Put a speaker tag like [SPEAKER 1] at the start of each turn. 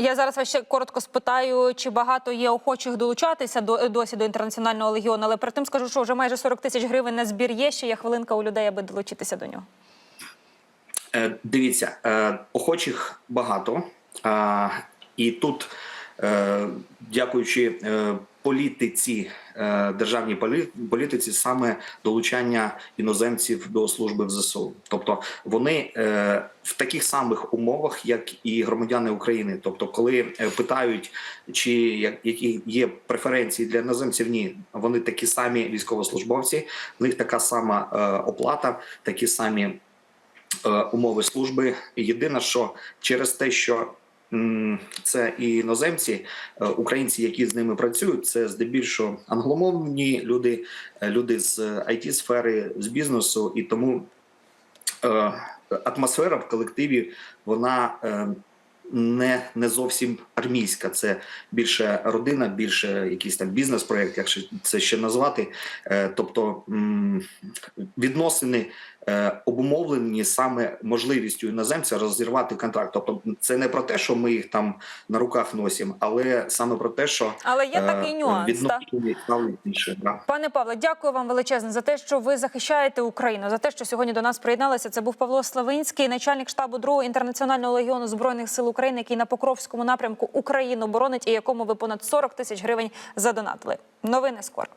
[SPEAKER 1] Я зараз ще коротко спитаю, чи багато є охочих долучатися до досі до інтернаціонального легіону, але перед тим скажу, що вже майже 40 тисяч гривень на збір є. Ще є хвилинка у людей, аби долучитися до нього.
[SPEAKER 2] Е, Дивіться, е, охочих багато, Е, і тут, е, дякуючи е, політиці, е, державній політиці, саме долучання іноземців до служби в ЗСУ. Тобто вони е, в таких самих умовах, як і громадяни України. Тобто, коли е, питають, чи які є преференції для іноземців, ні, вони такі самі військовослужбовці, в них така сама оплата, такі самі умови служби. Єдине, що через те, що це і іноземці, е, українці, які з ними працюють, це здебільшого англомовні люди, е, люди з it сфери з бізнесу, і тому е, атмосфера в колективі вона. е, Не, не зовсім армійська, це більше родина, більше якийсь там бізнес-проект, якщо це ще назвати. Е, тобто відносини е, обумовлені саме можливістю іноземця розірвати контракт. Тобто, це не про те, що ми їх там на руках носимо, але саме про те, що
[SPEAKER 1] Але є такий
[SPEAKER 2] е,
[SPEAKER 1] нюанс. Так?
[SPEAKER 2] відносини ставлять інше. Да.
[SPEAKER 1] Пане Павле, дякую вам величезне за те, що ви захищаєте Україну, за те, що сьогодні до нас приєдналися. Це був Павло Славинський, начальник штабу 2-го інтернаціонального легіону збройних сил України, який на Покровському напрямку Україну боронить і якому ви понад 40 тисяч гривень задонатили. Новини скоро.